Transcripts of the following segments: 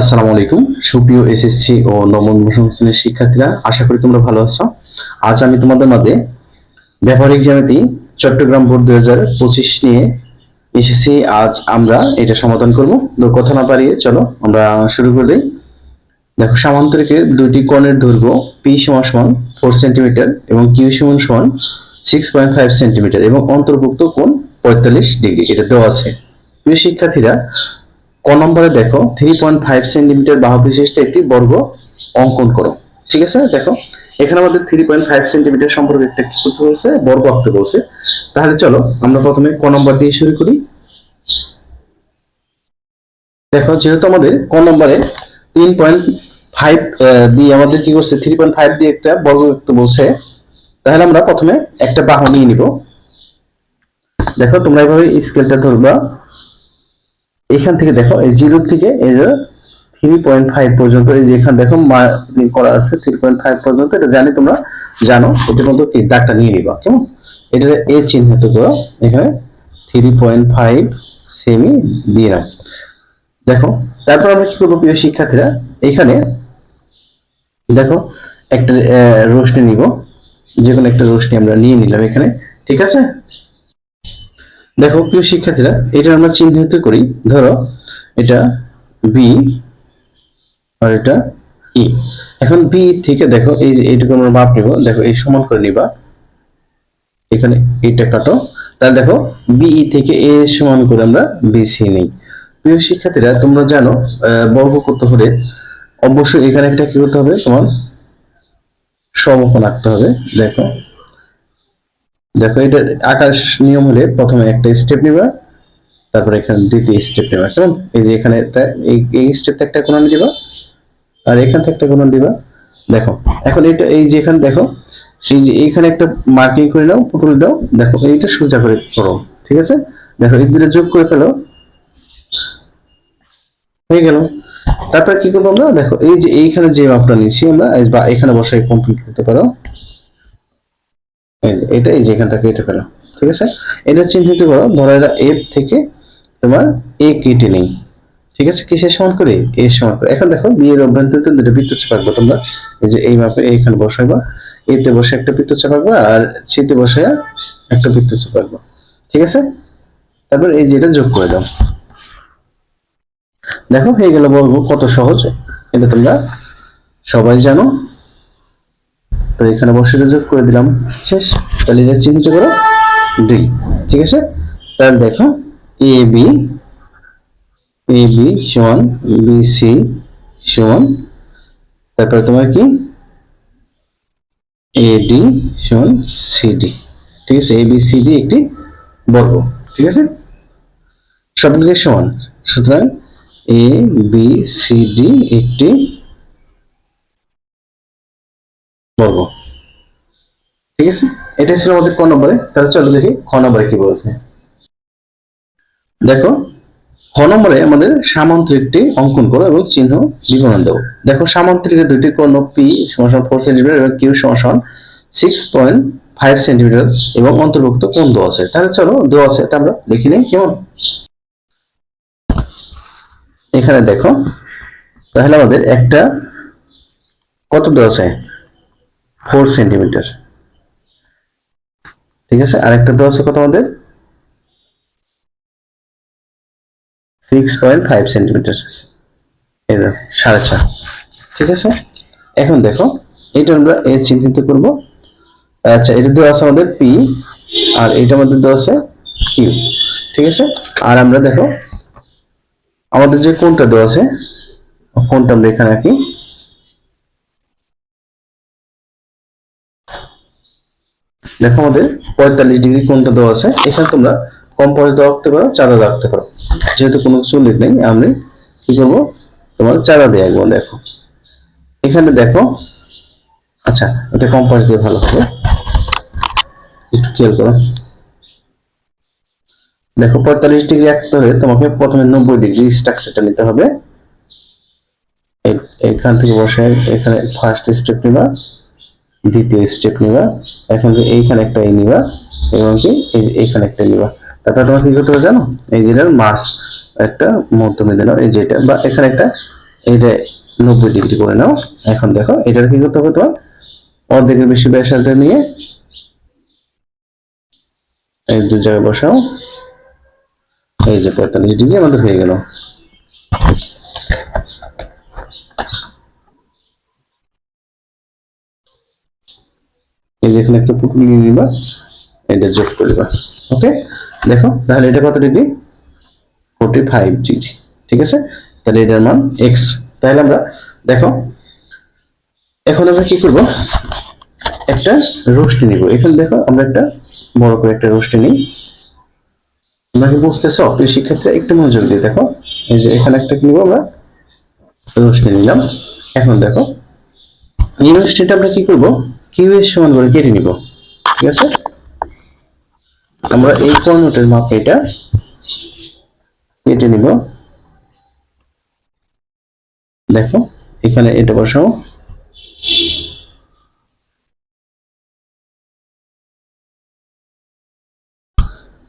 আসসালামু আলাইকুম। সুপ্রিয় এসএসসি ও নবম দশম শ্রেণির শিক্ষার্থীরা, আশা করি তোমরা ভালো আছো। আজ আমি তোমাদের মাঝে ব্যবহারিক জ্যামিতি চট্টগ্রাম বোর্ড দুই হাজার পঁচিশ নিয়ে এসেছি। আজ আমরা এটা সমাধান করব। তো কথা না পারিয়ে চলো, আমরা শুরু করে দিই। দেখো, সামান্তরিকের দুইটি কোণের দৈর্ঘ্য পি সমান সমান ফোর সেন্টিমিটার এবং কিউ সমান সমান সিক্স পয়েন্ট ফাইভ সেন্টিমিটার এবং অন্তর্ভুক্ত কোণ পঁয়তাল্লিশ ডিগ্রি। এটা দেওয়া আছে। প্রিয় শিক্ষার্থীরা ক নম্বরে দেখো থ্রি পয়েন্ট ফাইভ সেন্টিমিটার বাহু বিশিষ্ট একটি বর্গ অঙ্কন করো। ঠিক আছে? দেখো, এখানে আমাদের থ্রি পয়েন্ট ফাইভ সেন্টিমিটার সম্পর্কে একটা কি করতে বলছে? বর্গ আঁকতে বলছে। তাহলে চলো, আমরা প্রথমে ক নম্বর দিয়ে শুরু করি। দেখো, যেহেতু আমাদের ক নম্বরে তিন পয়েন্ট ফাইভ দিয়ে আমাদের কি করছে? থ্রি পয়েন্ট ফাইভ দিয়ে একটা বর্গ আঁকতে বলছে। তাহলে আমরা প্রথমে একটা বাহু নিয়ে নিব। দেখো, তোমরা এভাবে স্কেলটা ধরবা। এখান থেকে দেখো, এই জিরো থেকে এই যে থ্রি পয়েন্ট ফাইভ পর্যন্ত, এই যে এখানে দেখো মার্কিং করা আছে থ্রি পয়েন্ট ফাইভ পর্যন্ত, এটা জানি তোমরা জানো, এটার মধ্যে কি দাগটা নিয়ে নিবা, কেমন? এটা এ চিহ্নিত করো এখানে থ্রি পয়েন্ট ফাইভ সেমি দিয়ে নাও দেখো, তারপর আমরা কি করব প্রিয় শিক্ষার্থীরা? এখানে দেখো, একটা রোশনি নিব যে কোনো একটা রোশনি আমরা নিয়ে নিলাম এখানে, ঠিক আছে? দেখো, প্রিয় শিক্ষার্থীরা, এটা আমরা চিহ্নিত করি, ধরো, এটা বি আর এটা ই এখন বি থেকে দেখো, এই যে এইটুকু আমরা মাপ নিব, দেখো, এই সমান করে নিবা। এখানে এইটা কাটো। তাহলে দেখো বিই থেকে এ সমান করে আমরা বিসি নেই। প্রিয় শিক্ষার্থীরা, তোমরা জানো বর্গ করতে হলে অবশ্যই এখানে একটা কি করতে হবে? তোমার সমকোণ আঁকতে হবে। দেখো দেখো, এটা আকাশ নিয়ম হলে প্রথমে একটা স্টেপ নিবা, তারপরে এখানে, দ্বিতীয় স্টেপ নেবা, কেমন? এই যে এখানে এই স্টেপটা একটা কোণ দিবা, আর এখান থেকে একটা কোণ দিবা। দেখো, এখন এটা, এই যে এখানে, দেখো, এই যে এইখানে একটা মার্কিং করে নাও, পুতুল দাও, দেখো, এইটা সোজা করে করো, ঠিক আছে? দেখো, এই দুটো যোগ করে ফেলো। হয়ে গেল। তারপর কি করব আমরা? দেখো, এই যে এইখানে যে মাপটা নিয়েছি আমরা, বা এখানে বসাই কমপ্লিট করতে পারো। এটা এই যে এখান থেকে কেটে ফেলো ঠিক আছে? এটা চিহ্নিত করো ধরো এটা এফ থেকে তোমার এ কেটে নেই ঠিক আছে? কিসের সমান করে? এ সমান করে। এখন দেখো দুটো তোমরা। এই যে এইখানে বসাইবা এতে বসে একটা আর বসে একটা ঠিক আছে? তারপর এই যেটা যোগ করে দাও। দেখো, হয়ে গেল বলব কত সহজ, এটা তোমরা সবাই জানো। তো এখানে বসে যোগ করে দিলাম। শেষ। তাহলে এটা চিহ্নিত করো। দুই। ঠিক আছে? তাহলে দেখো এ বি এ বি সমান বি সি সমান তারপরে তোমার কি? এ ডি সমান সি ডি ঠিক আছে? এ বি সি ডি একটি বর্গ। ঠিক আছে? সবগুলি সমান। সুতরাং এ বি সি ডি একটি বর্গ ঠিক আছে? এটাই ছিল আমাদের ক নম্বরে। তাহলে চলো দেখি খ নম্বরে কি বলছে। দেখো, খ নম্বরে আমাদের সামান্তরিকটি অঙ্কন করো এবং চিহ্ন বিবরণ দেবো। দেখো, সামান্তরিকের দুইটি কোণ পি সমান ফোর সেন্টিমিটার এবং কিউ সমান সিক্স পয়েন্ট ফাইভ সেন্টিমিটার এবং অন্তর্ভুক্ত কোন দেওয়া আছে। তাহলে চলো দেওয়া আছে, এটা আমরা দেখি নেই, কেমন? এখানে দেখো, তাহলে আমাদের একটা কত দেওয়া আছে? Four centimetre. ঠিক আছে? আরেকটা দেওয়া আছে কত আমাদের? সিক্স পয়েন্ট ফাইভ সেন্টিমিটার এই সাড়ে চার। ঠিক আছে? এখন দেখো, এটা আমরা এ চিহ্নিত করব। আচ্ছা এটা দেওয়া আছে আমাদের পি আর এটা আমাদের দেওয়া আছে কিউ ঠিক আছে? আর আমরা দেখো, আমাদের যে কোনটা দেওয়া আছে, কোনটা আমরা এখানে রাখি? দেখো আমাদের পঁয়তাল্লিশ ডিগ্রি কোনটা দেওয়া আছে? এখানে তোমরা কম দেওয়া রাখতে পারো, চাঁদা রাখতে পারো। যেহেতু কোনো কিছু উল্লেখ নেই, আমি কি করব? তোমার চাঁদা দিয়ে একবার দেখো। এখানে দেখো আচ্ছা এটা কম পয়সা দিয়ে ভালো হবে। একটু খেয়াল করো। দেখো, পঁয়তাল্লিশ ডিগ্রি আঁকতে হলে তোমাকে প্রথমে নব্বই ডিগ্রি স্ট্রাকচারটা নিতে হবে। এখান থেকে বসে, এখানে ফার্স্ট স্টেপ নিবা। দ্বিতীয় স্টেপ নিবা। এখন এইখানে একটা এই নিবা এবং কি এই এইখানে একটা নিবা। তারপর তোমার কি করতে হবে জানো? এই যেটার মাস একটা মধ্যমে দিলাম এই যেটা বা এখানে একটা এটা নব্বই ডিগ্রি করে নাও। এখন দেখো, এটার কি করতে হবে তোমার? অর্ধেকের বেশি ব্যাসার্ধ নিয়ে এই দু জায়গায় বসাও। এই যে পঁয়তাল্লিশ ডিগ্রি আমাদের হয়ে গেল। এই যে এখানে একটা পুটুল নিয়ে নিবা এটা যোগ করবা ওকে দেখো, তাহলে এটা কত ডিগ্রি? Forty five degree. ঠিক আছে? তাহলে এটার মান এক্স তাহলে আমরা, দেখো, এখন আমরা কি করব? একটা রোস্টি নিব। এখানে দেখো, আমরা একটা বড় করে একটা রোস্টি নিই। তোমরা কি বুঝতেছো? প্রিয় শিক্ষার্থীরা একটু মনোযোগ দিয়ে দেখো। এই যে এখানে একটা নিব আমরা? রোস্টি নিলাম। এখন দেখো, এই রোস্টিটা আমরা কি করব? কিউ এর সমান করে কেটে নিব। ঠিক আছে? আমরা এই কর্ণটের মাপ এটা কেটে নিব। দেখো, এখানে এটা বসাও।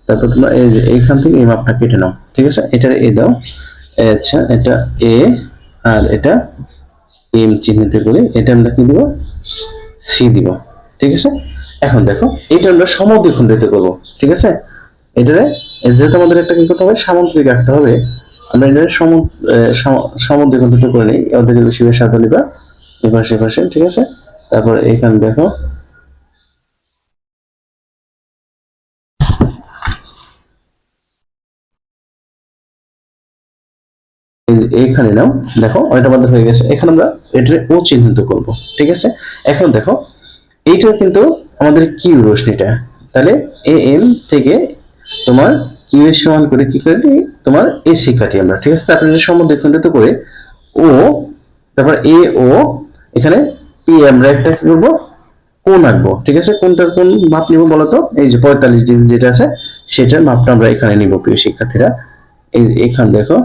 তারপর তোমরা এই যে এইখান থেকে এই মাপটা কেটে নাও। ঠিক আছে? এটা এ দাও। আচ্ছা এটা এ, আর এটা এম চিহ্নিত করে এটা আমরা কি দিব? সি দিব, ঠিক আছে? এখন দেখো, এটা আমরা সমদ্বিখণ্ডিত করব ঠিক আছে? এটারে যেহেতু আমাদের একটা কি করতে হবে? সামন্ত্রিক রাখতে হবে। আমরা এটা সম সমদ্বিখণ্ডিত করে নিই ওদের বেশি সাথে নিবা, এপাশে এপাশে, ঠিক আছে? তারপর এখানে দেখো এই- এইখানে নাও। দেখো ওইটা আমাদের হয়ে গেছে। এখানে আমরা এটা ও চিহ্নিত করব, ঠিক আছে? এখন দেখো, এইটা কিন্তু আমাদের কিউ রশ্মিটা। তাহলে এ এম থেকে তোমার কিউ এর সমান করে কি দিই? তোমার এসি কাটি আমরা, ঠিক আছে? তারপরে এটা সমদ্বিখণ্ডিত করে ও তারপর এ ও এখানে পি আমরা একটা কি করব? কোন আঁকবো, ঠিক আছে? কোনটার কোন মাপ নিব বলতো? এই যে পঁয়তাল্লিশ ডিগ্রি যেটা আছে, সেটার মাপটা আমরা এখানে নিব, প্রিয় শিক্ষার্থীরা। এই এখান দেখো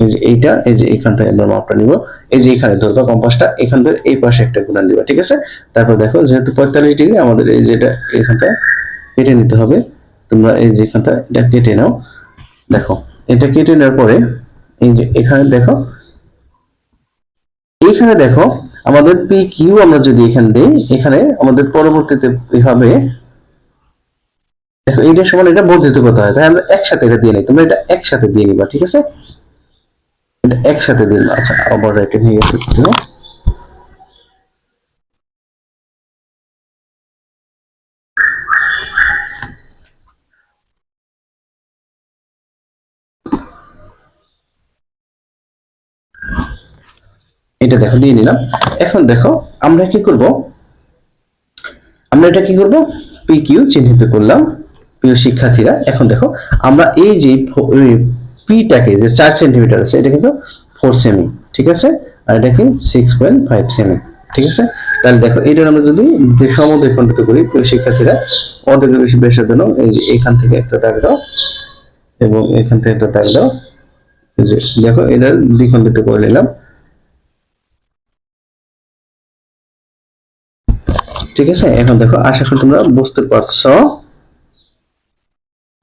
এই যে এইটা, এই যে এখান থেকে আমরা মাপটা নিব। এই যে এখানে ধরবা কম্পাসটা এখান থেকে এই পাশে একটা গুণান দিবা, ঠিক আছে? তারপর দেখো, যেহেতু পঁয়তাল্লিশ ডিগ্রি, আমাদের এই যেটা এখানটা কেটে নিতে হবে। তোমরা এই যে এখানটা এটা কেটে নাও। দেখো, এটা কেটে নেওয়ার পরে, এই যে এখানে দেখো এইখানে দেখো, আমাদের পি কিউ আমরা যদি এখানে দিই, এখানে আমাদের পরবর্তীতে হবে? দেখো, এইটার সমান এটা বর্ধিত করতে হয়, তাই আমরা একসাথে এটা দিয়ে নিই, তোমরা এটা একসাথে দিয়ে নিবা, ঠিক আছে? এটা একসাথে দিন আচ্ছা রাইটিং হয়ে গেছে তো। এটা দেখো, দিয়ে নিলাম। এখন দেখো, আমরা কি করব? আমরা এটা কি করব? পি কিউ চিহ্নিত করলাম। প্রিয় শিক্ষার্থীরা, এখন দেখো, আমরা এই যে পিটাকে যে চার সেন্টিমিটার আছে, এটা কিন্তু ফোর সেমি ঠিক আছে? আর এটা কি সিক্স পয়েন্ট ফাইভ সেমি ঠিক আছে? তাহলে দেখো, এটার আমরা যদি যে সমুদ্রে খণ্ডিত করি শিক্ষার্থীরা অর্ধেকের বেশি বেশের জন্য এই যে এখান থেকে একটা দাগ দাও, এবং এখান থেকে একটা দাগ দাও। দেখো, এটা দ্বিখণ্ডিত করে নিলাম। ঠিক আছে? এখন দেখো, আশা করি তোমরা বুঝতে পারছ।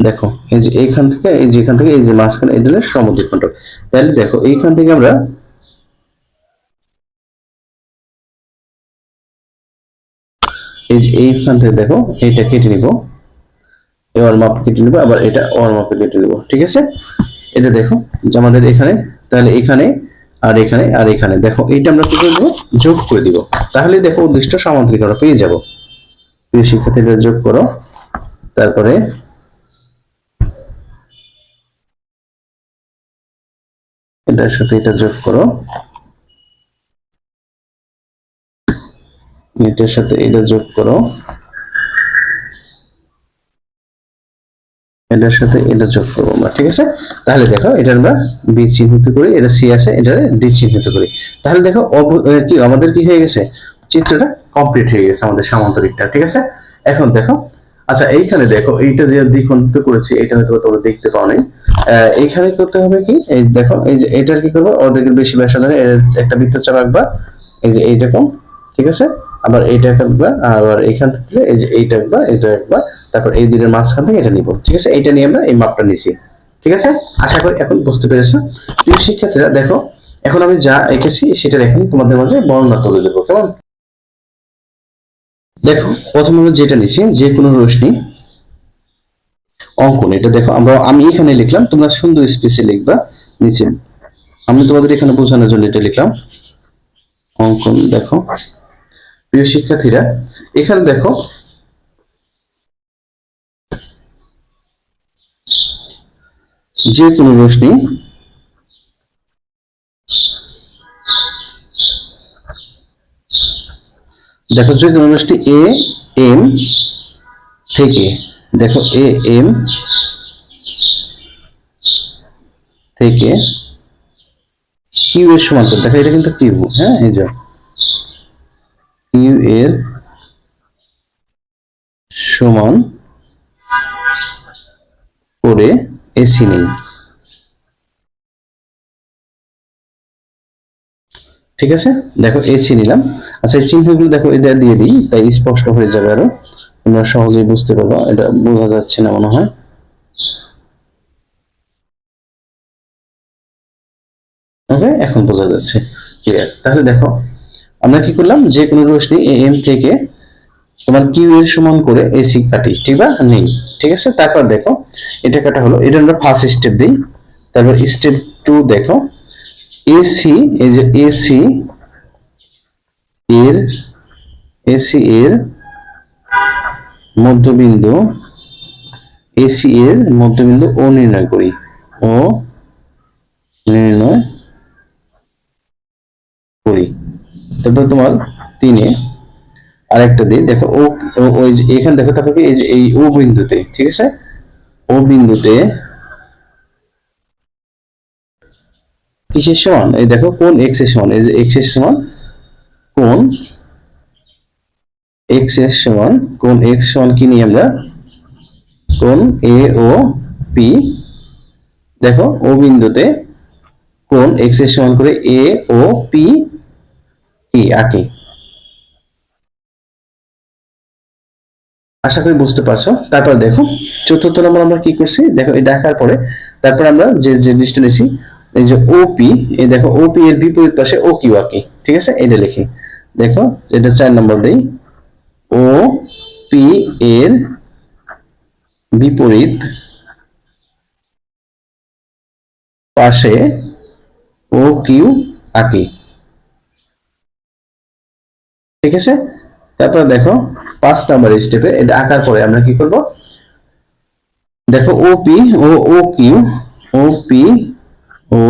দেখো, এই যে এইখান থেকে, এই যে এখান থেকে, এই যে মাঝখানে এটা হলো সমদ্বিখণ্ড তাহলে দেখো, এইখান থেকে আমরা এই যে এইখান থেকে দেখো, এইটা কেটে নিব। ওর মাপ কেটে নিব, আবার এটা ওর মাপে কেটে নিব, ঠিক আছে? এটা দেখো, যে আমাদের এখানে, তাহলে এখানে, আর এখানে আর এখানে। দেখো, এইটা আমরা কি করে দেবো যোগ করে দিব। তাহলে দেখো উদ্দিষ্ট সামান্তরিক আমরা পেয়ে যাব। প্রিয় শিক্ষার্থীরা, যোগ করো। তারপরে এটার সাথে এটা যোগ করো। এটার সাথে এটা যোগ করো। এটার সাথে এটা যোগ করব আমরা, ঠিক আছে? তাহলে দেখো, এটা আমরা বি চিহ্নিত করি, এটা সি আছে এটা ডি চিহ্নিত করি। তাহলে দেখো কি, আমাদের কি হয়ে গেছে? চিত্রটা কমপ্লিট হয়ে গেছে আমাদের সামান্তরিকটা, ঠিক আছে? এখন দেখো আচ্ছা এইখানে দেখো, এইটা যে দ্বিখণ্ডিত করেছি, এটা হয়তো তোমরা দেখতে পাও নাই এইখানে করতে হবে কি? এই দেখো, এই যে এটার কি করব? অর্ধেকের বেশি ব্যাসার্ধ এর একটা বৃত্তচাপ আঁকবা। এই যে এইরকম ঠিক আছে? আবার এইটা আঁকবা, আবার এইখান থেকে এই যে এইটা আঁকবা এইটা আঁকবা, তারপর এই দিনের মাঝখান থেকে এটা নিব, ঠিক আছে? এইটা নিয়ে আমরা এই মাপটা নিছি, ঠিক আছে? আশা করি এখন বুঝতে পেরেছ। প্রিয় শিক্ষার্থীরা, দেখো, এখন আমি যা এঁকেছি সেটা এখন তোমাদের মাঝে বর্ণনা তুলে দেবো, কেমন? দেখো, প্রথমে আমরা যেটা নিচ্ছি যে কোনো রশ্মি, অঙ্কন। এটা দেখো, আমরা, আমি এখানে লিখলাম, তোমরা সুন্দর স্পেসে লিখবা, নিচে। আমি তোমাদের এখানে বোঝানোর জন্য এটা লিখলাম। অঙ্কন, দেখো। প্রিয় শিক্ষার্থীরা, এখানে দেখো, যে কোনো রশ্মি দেখো যে রশ্মি এ এম থেকে, দেখো এ এম থেকে কিউ এর সমান্তর দেখো এটা কিন্তু কিউ হ্যাঁ এই যে কিউ এর সমান করে এসি নেই। ঠিক আছে? দেখো এসি নিলাম। আচ্ছা এই চিহ্নগুলো দেখো এটা দিয়ে দিই, তাই স্পষ্ট হয়ে যাবে আরও। তোমরা সহজেই বুঝতে পারব, এটা বোঝা যাচ্ছে না মনে হয়। এখন বোঝা যাচ্ছে। ক্লিয়ার তাহলে দেখো, আমরা কি করলাম? যে কোনো রশ্মি এ এম থেকে তোমার কিউ এর সমান করে এসি কাটি, ঠিক বা নেই? ঠিক আছে? তারপর দেখো, এটা কাটা হলো, এটা আমরা ফার্স্ট স্টেপ দিই। তারপর স্টেপ টু দেখো এসি এই যে এসি এর এসি এর মধ্যবিন্দু এসি এর মধ্যবিন্দু ও নির্ণয় করি। ও নির্ণয় করি। তারপর তোমার তিনে আরেকটা দিই। দেখো, ও ওই এখানে দেখো, তারপর কি? এই যে এই ও বিন্দুতে, ঠিক আছে? ও বিন্দুতে কিসের সমান? এই দেখো, কোন এক্সের সমান? এই যে এক্সের সমান কোন? এক্সের সমান কোন? এক্স সমান কি নিই আমরা? কোন? এ ও পি দেখো, ও বিন্দুতে কোন এক্সের সমান করে এ ও পি কি? আঁকি আশা করি বুঝতে পারছ। তারপর দেখো, চতুর্থ নম্বর আমরা কি করছি? দেখো, এটা আঁকার পরে তারপর আমরা যে যে জিনিসটা নিয়েছি এই যে ওপি এই দেখো ওপি এর বিপরীত পাশে ও কিউ আঁকি ঠিক আছে? এটা লিখি। দেখো, এটা চার নম্বর দেই। ও পি এর বিপরীত পাশে ও কিউ আঁকি ঠিক আছে? তারপর দেখো, পাঁচ নাম্বার স্টেপে এটা আঁকার পরে আমরা কি করব? দেখো O P O O Q O P O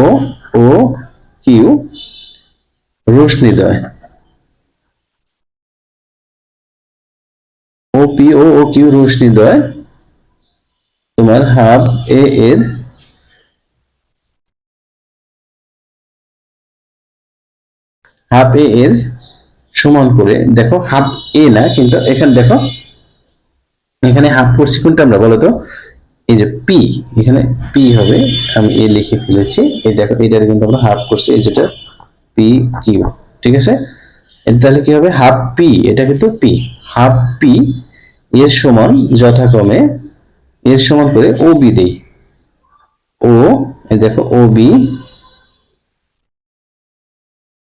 O, Q রশ্মিদ্বয় O, P, O O, Q রশ্মিদ্বয় তোমার হাফ এ, এর। হাফ এ, এর সমান করে, দেখো হাফ এ না, কিন্তু এখানে দেখো, এখানে হাফ করছি কোনটা আমরা তো? এই যে পি এখানে পি হবে, আমি এ লিখে ফেলেছি। এই দেখো এটার কিন্তু আমরা হাফ করছি, এই যেটা পি কিউ ঠিক আছে? এটা তাহলে কি হবে? হাফ পি এটা কিন্তু পি হাফ পি এর সমান যথাক্রমে, এর সমান করে ও বি দেই। ও এই দেখো ও বি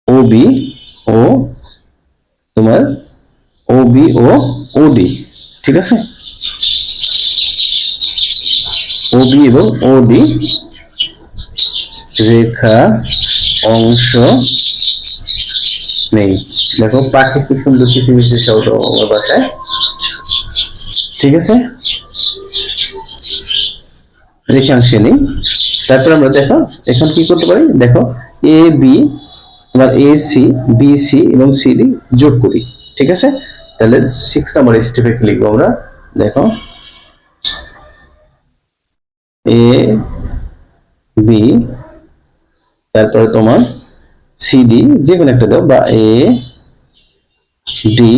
ও বি ও তোমার ও বি ও ও ডি ঠিক আছে? বি এবং ডি রেখা, অংশ নেই। দেখো পাখি খুব সুন্দর কিছু মিশে শব্দ আমার বাসায়। ঠিক আছে? রেখাংশে নেই। তারপর আমরা দেখো, এখন কি করতে পারি? দেখো এ বি তোমার এ সি বি সি এবং সি ডি যোগ করি। ঠিক আছে? তাহলে সিক্স নাম্বার স্টেপে লিখব আমরা। দেখো এ বি তারপরে তোমার সিডি যে কোনো একটা দাও, বা এ ডি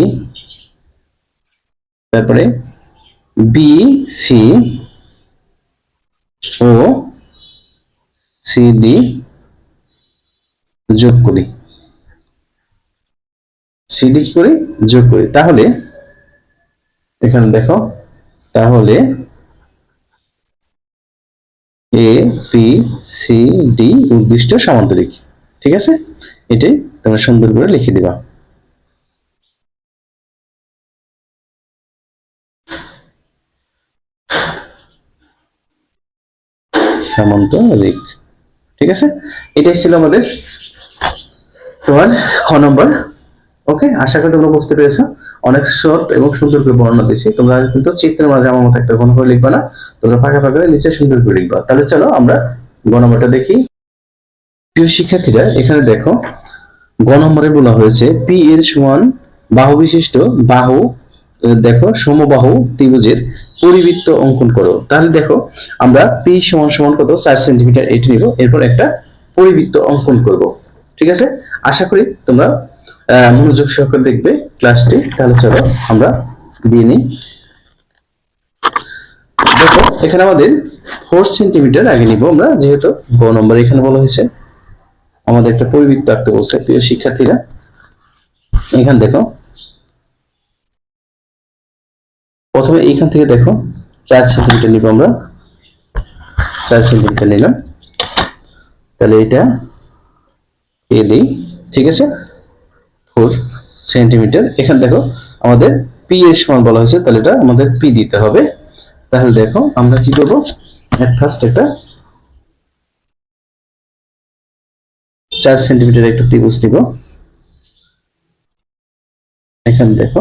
তারপরে বি সি ও সিডি যোগ করি। সিডি কি করি? যোগ করি। তাহলে, এখানে দেখো, তাহলে এ বি সি ডি উদ্দিষ্ট সামান্তরিক। ঠিক আছে? এটাই তোমরা সুন্দর করে লিখে দিবা। সামন্ত রিক ঠিক আছে? এটাই ছিল আমাদের তোমার খ নম্বর। ওকে আশা করি তোমরা বুঝতে পেরেছ। অনেক শর্ট এবং সুন্দর করে বর্ণনা দিয়েছি। তোমরা কিন্তু চিত্রের মাঝে আমার মতো একটা ঘন করে লিখবা না। তোমরা ফাঁকা ফাঁকা নিচে সুন্দর করে লিখবা। তাহলে চলো আমরা গ দেখি। প্রিয় শিক্ষার্থীরা, এখানে দেখো গ বলা হয়েছে পি এর সমান বাহু বিশিষ্ট বাহু, দেখো, সমবাহু ত্রিভুজের পরিবৃত্ত অঙ্কন করো। তাহলে দেখো, আমরা পি সমান সমান কত? চার সেন্টিমিটার এটি নিব। এরপর একটা পরিবৃত্ত অঙ্কন করব। ঠিক আছে? আশা করি তোমরা মনোযোগ সহকারে দেখবে ক্লাসটি, তাহলে চলো আমরা দিয়ে নিই। দেখো, এখানে আমাদের ফোর সেন্টিমিটার আগে নিব আমরা, যেহেতু গ নম্বর এখানে বলা হয়েছে। আমাদের একটা পরিবৃত্ত আঁকতে বলছে, প্রিয় শিক্ষার্থীরা। এখানে দেখো। প্রথমে এইখান থেকে দেখো, চার সেন্টিমিটার নিব আমরা। চার সেন্টিমিটার নিলাম। তাহলে এটা এ দিই, ঠিক আছে? Four centimetre. এখানে দেখো আমাদের পি এর সমান বলা হয়েছে, তাহলে এটা আমাদের পি দিতে হবে। তাহলে দেখো আমরা কি করব? ফার্স্ট একটা চার সেন্টিমিটার একটা ত্রিভুজ নিব। এখানে দেখো,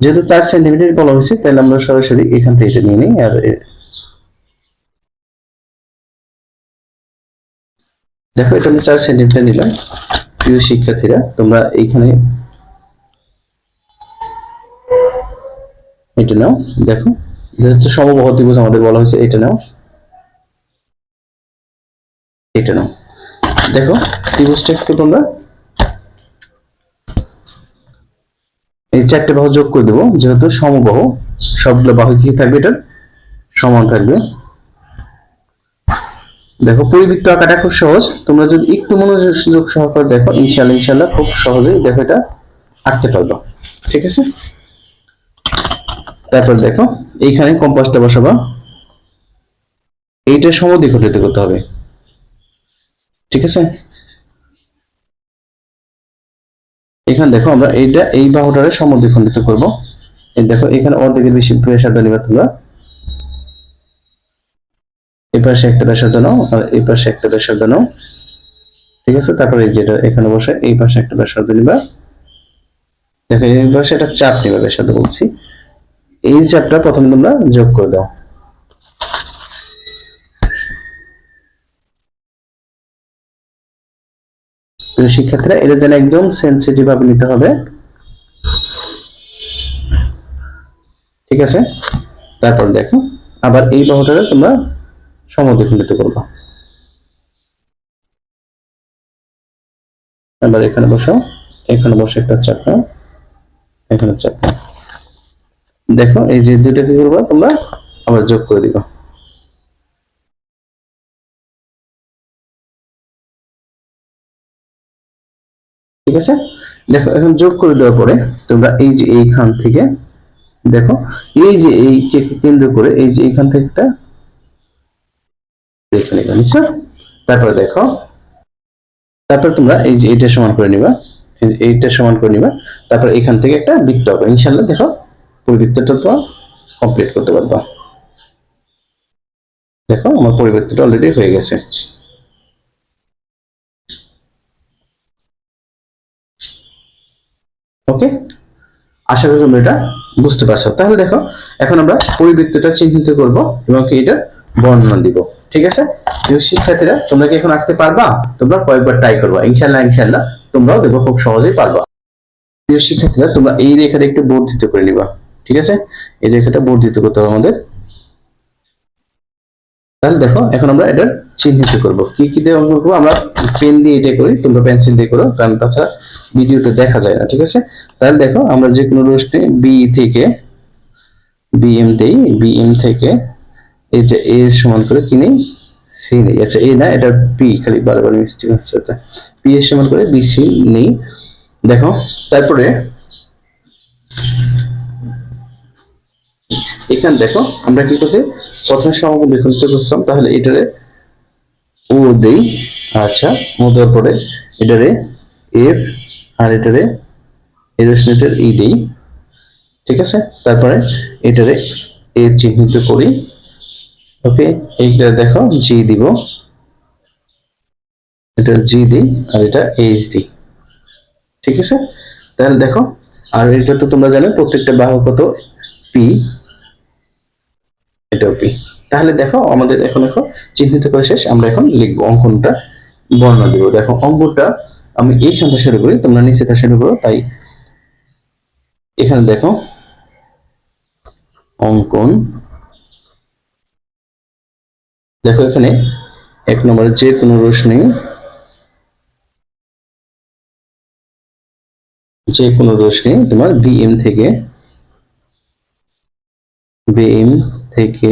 যেহেতু চার সেন্টিমিটার বলা হয়েছে, তাহলে আমরা সরাসরি এখান থেকে এটা নিয়ে নিই, আর দেখো এটা আমি চার সেন্টিমিটার নিলাম। প্রিয় শিক্ষার্থীরা, তোমরা এইখানে এটা নাও, দেখো। যেহেতু সমবাহ ত্রিভুজ আমাদের বলা হয়েছে, এটা নাও। এটা নাও। দেখো ত্রিভুজটা একটু তোমরা এই চারটে বাহু যোগ করে দেবো, যেহেতু সমবাহু, সবগুলো বাহু কি থাকবে এটার? সমান থাকবে। দেখো পরিবৃত্ত আঁকাটা খুব সহজ। তোমরা যদি একটু মনোযোগ সহকারে দেখো ইনশাল্লাহ ইনশাল্লাহ খুব সহজেই দেখো এটা আঁকতে পারব। ঠিক আছে? তারপর দেখো, এইখানে কম্পাসটা বসাবা। এইটা সমদ্বিখণ্ডিত করতে হবে। ঠিক আছে? এখানে দেখো, আমরা এইটা, এই বাহুটারে সমদ্বিখণ্ডিত করব। এই দেখো, এখানে অর্ধেকের বেশি ব্যাসার্ধ নিবা তোমরা। এই পাশে একটা ব্যাসার্ধ নাও আর এই পাশে একটা ব্যাসার্ধ নাও ঠিক আছে? তারপরে এই যেটা এখানে বসে, এই পাশে একটা ব্যাসার্ধ নিবা। দেখো, এই পাশে একটা চাপ নিবা ব্যাসার্ধ বলছি। এই চাপটা প্রথমে তোমরা যোগ করে দাও। প্রিয় শিক্ষার্থীরা, এটা যেন একদম সেন্সিটিভ ভাবে নিতে হবে। ঠিক আছে? তারপর দেখো, আবার এই বাহুটারে তোমরা সমদ্বিখণ্ডিত করবা। এবার এখানে বসো। এখানে বসে একটা নাও এখানে নাও দেখো, এই যে দুইটা কি করবা তোমরা আবার যোগ করে দিবা। ঠিক আছে? দেখো, এখন যোগ করে দেওয়ার পরে তোমরা এই যে এইখান থেকে, দেখো, এই যে এই কেন্দ্র করে এই যে এইখান থেকে একটা দেখে নিবা নিশ্চয় তারপরে দেখো। তারপর তোমরা এই যে এইটা সমান করে নিবা। এইটা সমান করে নিবা। তারপর এখান থেকে একটা বৃত্ত হবে ইনশাল্লাহ দেখো পরিবৃত্তটা কমপ্লিট করতে দেখো, আমার পরিবৃত্তটা অলরেডি হয়ে গেছে। ওকে আশা করি তোমরা এটা বুঝতে পারছ। তাহলে দেখো, এখন আমরা পরিবৃত্তটা চিহ্নিত করব এবং এটা বর্ণনা দিব। ঠিক আছে? প্রিয় শিক্ষার্থীরা, তোমরা কি এখন আঁকতে পারবা? তোমরা কয়েকবার ট্রাই করবা। ইনশাল্লাহ ইনশাল্লাহ তোমরাও দেখো খুব সহজেই পারবা। প্রিয় শিক্ষার্থীরা, তোমরা এই রেখাটা একটু বর্ধিত করে নিবা। ঠিক আছে? এই রেখাটা বর্ধিত করতে হবে আমাদের। তাহলে দেখো, এখন আমরা এটা চিহ্নিত করব। কি কি দিয়ে অঙ্কন করব? আমরা পেন দিয়ে এটা করি, তোমরা পেন্সিল দিয়ে করো, কারণ তাছাড়া ভিডিওতে দেখা যায় না, ঠিক আছে? তাহলে দেখো, আমরা যে কোনো রশ্মি বি থেকে বিএম দেই বিএম থেকে এটা এ সমান করে কি নেই? সি নেই। আচ্ছা এ না, এটা পি খালি বারবার মিস্টেক হচ্ছে এটা পি এর সমান করে বি সি নেই। দেখো, তারপরে এখানে দেখো, আমরা কি করছি? প্রথমে সমগ্র বিখণ্ডিত করছিলাম তাহলে এটারে ও দেই। আচ্ছা ও দেওয়ার পরে এটারে এফ আর এটারে এরোসনেটের ই দেই। ঠিক আছে? তারপরে এটারে এ চিহ্নিত করি। ওকে, এইটা দেখো জি দিব। এটা জি দিই, আর এটা এইচ দিই। ঠিক আছে? তাহলে দেখো, আর এটা তো তোমরা জানো, প্রত্যেকটা বাহু কত? পি এটাও পি তাহলে দেখো, আমাদের এখন এখন চিহ্নিত করে শেষ, আমরা এখন লিখব অঙ্কনটা, বর্ণনা দিব। দেখো অঙ্কটা আমি এইখান থেকে শুরু করি, তোমরা নিচে থেকে শুরু করো, তাই এখানে দেখো, অঙ্কন দেখো এখানে, এক নম্বরে যে কোনো রশ্মি যে কোনো রশ্মি তোমার বিএম থেকে বিএম থেকে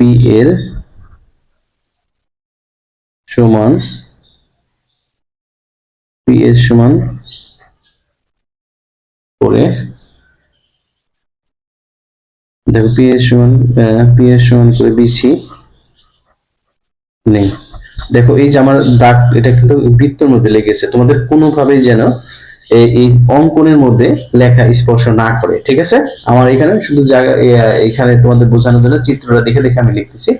পি এর সমান পি এর সমান করে, দেখো পি এর সমান পি এর সমান করে বিসি নেই। দেখো, এই যে আমার দাগ, এটা কিন্তু বৃত্তর মধ্যে লেগেছে। তোমাদের কোনোভাবেই যেন এই- অঙ্কনের মধ্যে লেখা স্পর্শ না করে, ঠিক আছে? আমার এখানে শুধু জায়গা এখানে তোমাদের বোঝানোর জন্য চিত্রটা দেখে দেখে আমি লিখতেছি,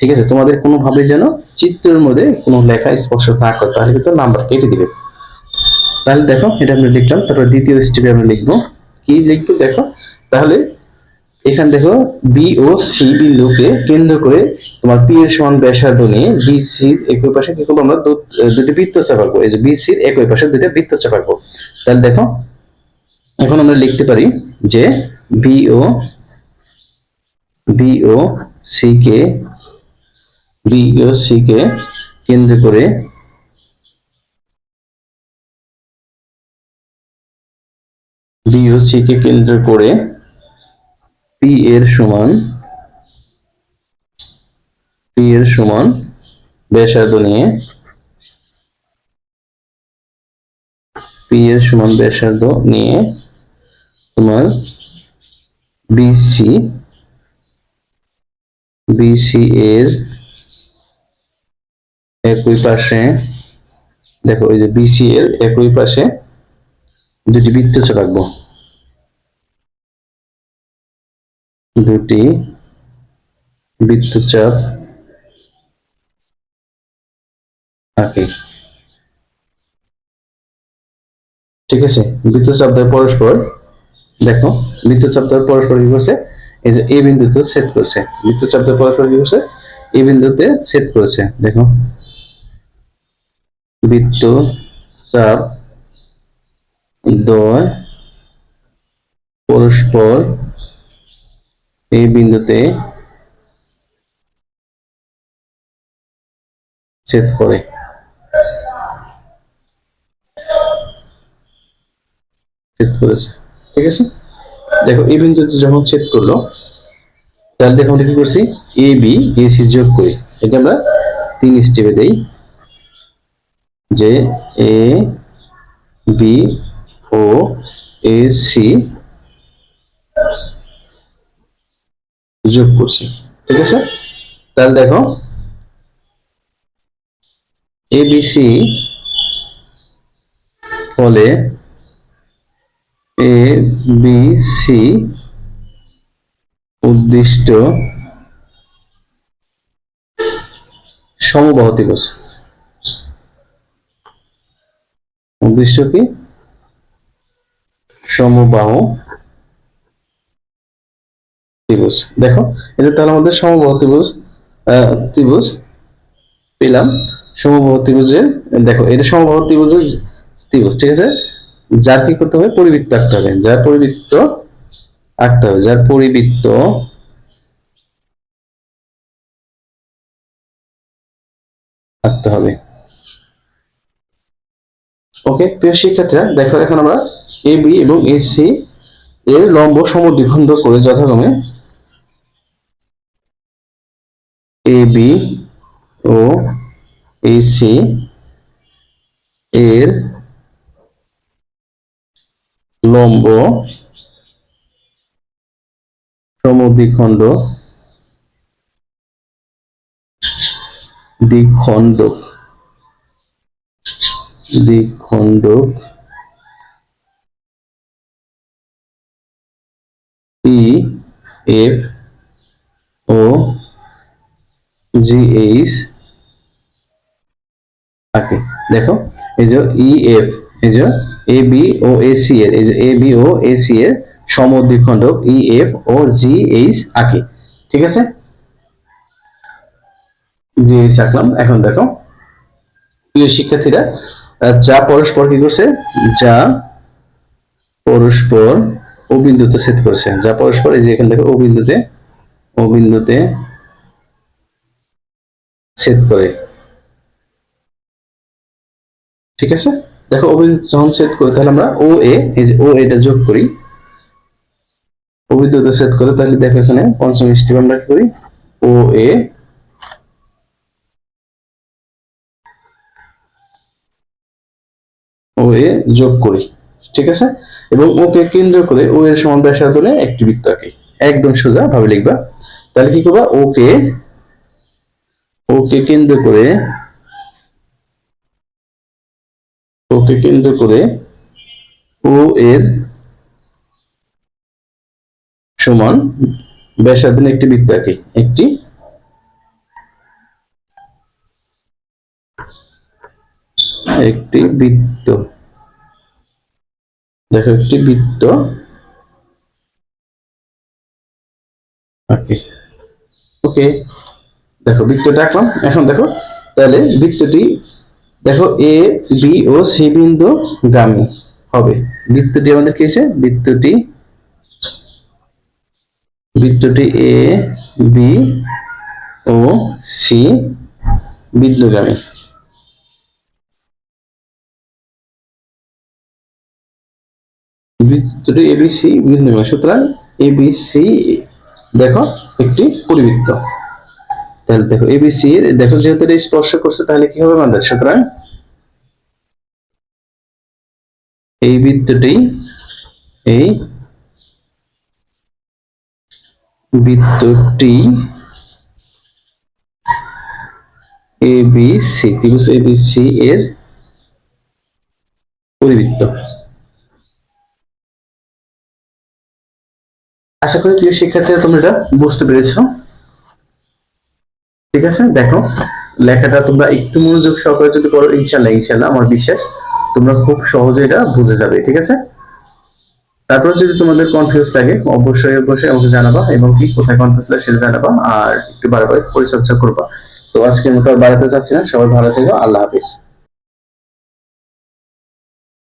ঠিক আছে? তোমাদের কোনোভাবে যেন চিত্রের মধ্যে কোনো লেখা স্পর্শ না করে, তাহলে কিন্তু নাম্বার কেটে দিবে। তাহলে দেখো, এটা আমরা লিখলাম, তারপর দ্বিতীয় স্টেপে আমরা লিখব। কি লিখব দেখো? তাহলে এখানে দেখো বি ও সি বিন্দুকে কেন্দ্র করে তোমার পি এর সমান ব্যাসার্ধ নিয়ে বি সির একই পাশে কি করব আমরা দুটি বৃত্ত চাপাবো এই যে বি সির একই পাশে দুটো বৃত্ত চাপাবো তাহলে দেখো, এখন আমরা লিখতে পারি যে B O B O C কে বি ও সি কে কেন্দ্র করে বি ও সি কে কেন্দ্র করে পি এর সমান পি এর সমান ব্যাসার্ধ নিয়ে পি এর সমান ব্যাসার্ধ নিয়ে তোমার বিসি বিসি এর একই পাশে, দেখো ওই যে বিসি এর একই পাশে দুটি বৃত্ত রাখব। দুটি বৃত্তচাপ আঁকি ঠিক আছে? বৃত্তচাপ দ্বয় পরস্পর, দেখো বৃত্তচাপ দ্বয় পরস্পর কি করছে? এই যে এই বিন্দুতে সেট করছে। বৃত্তচাপ দ্বয় পরস্পর কি করছে? এই বিন্দুতে সেট করেছে। দেখো। বৃত্ত চাপ দ্বয় পরস্পর এই বিন্দুতে ছেদ করে। ঠিক আছে? দেখো, এই বিন্দুতে যখন ছেদ করল, তাহলে দেখো আমরা কি করছি? এ বি এ সি যোগ করি। এটা আমরা তিন স্টেপে দেই, যে A B O A C যোগ করছি। ঠিক আছে? তাহলে দেখো। এবিসি হলে এ বি সি উদ্দিষ্ট সমবাহ ত্রিভুজ উদ্দিষ্ট কি? সমবাহ ত্রিভুজ। দেখো, এটা তাহলে আমাদের সমবাহ ত্রিভুজ ত্রিভুজ পেলাম। সমবাহ ত্রিভুজের দেখো, এটা সমবাহ ত্রিভুজের ত্রিভুজ, ঠিক আছে? যার কি করতে হবে? পরিবৃত্ত আঁকতে হবে। যার পরিবৃত্ত আঁকতে হবে, যার পরিবৃত্ত আঁকতে হবে। ওকে প্রিয় শিক্ষার্থীরা, দেখো, এখন আমরা এ বি এবং এ সি এর লম্ব সমদ্বিখণ্ড করে যথাক্রমে A B O A C এর লম্ব সমদ্বিখণ্ড দ্বিখণ্ডক দ্বিখণ্ডক ই এফ ও জি এইচ থাকে দেখো, এই যে ই এফ এই যে A B O A C এর, এই যে A B O A C এর সমদ্বিখণ্ডক ই এফ ও জি এইচ আঁকি, ঠিক আছে? জি এইচ আঁকলাম, এখন দেখো, প্রিয় শিক্ষার্থীরা যা পরস্পর কি করছে? যা পরস্পর ও বিন্দুতে করেছে। যা পরস্পর, এই যে এখান থেকে ও বিন্দুতে ও বিন্দুতে ছেদ করে। ঠিক আছে? দেখো ও যখন ছেদ করে, তাহলে আমরা ও এ এই যে ও এটা যোগ করি। বিন্দুতে ছেদ করে, তাহলে দেখো এখানে পঞ্চম স্টেপ আমরা করি? ও এ ও এ যোগ করি। ঠিক আছে? এবং ওকে কেন্দ্র করে ও এর সমান ব্যাসার্ধ একটি বৃত্ত আঁকি। একদম সোজা ভাবে লিখবা। তাহলে কি করবা? ওকে ওকে কেন্দ্র করে, ওকে কেন্দ্র করে ও এর সমান ব্যাসার্ধ নিয়ে একটি বৃত্ত একটি একটি বৃত্ত। দেখো, একটি বৃত্ত ওকে দেখো, বৃত্তটা আঁকলাম। এখন দেখো, তাহলে বৃত্তটি দেখো এ বি ও সি বিন্দু গামী হবে। বৃত্তটি আমাদের কি বৃত্তটি বৃত্তটি এ বি ও সি বিন্দুগামী বৃত্তটি এবিসি বিন্দুগামী সুতরাং এবিসি দেখো, একটি পরিবৃত্ত। তাহলে দেখো এবিসি দেখো যেহেতু এটা স্পর্শ করছে, তাহলে কি হবে আমাদের সুতরাং এই বৃত্তটি এই বৃত্তটি এবিসি ত্রিভুজ এবিসি এর পরিবৃত্ত। আশা করি প্রিয় শিক্ষার্থীরা তোমরা এটা বুঝতে পেরেছ। ঠিক আছে? দেখো, লেখাটা তোমরা একটু মনোযোগ সহকারে যদি করো ইনশাল্লাহ ইনশাল্লাহ আমার বিশ্বাস তোমরা খুব সহজে এটা বুঝে যাবে, ঠিক আছে? তারপর যদি তোমাদের কনফিউজ লাগে, অবশ্যই অবশ্যই আমাকে জানাবা এবং কি কোথায় কনফিউজ লাগে সেটা জানাবা আর একটু বারবার পরিচর্যা করবা। তো আজকে মতো বাড়াতে চাচ্ছি না। সবাই ভালো থেকো। আল্লাহ হাফিজ।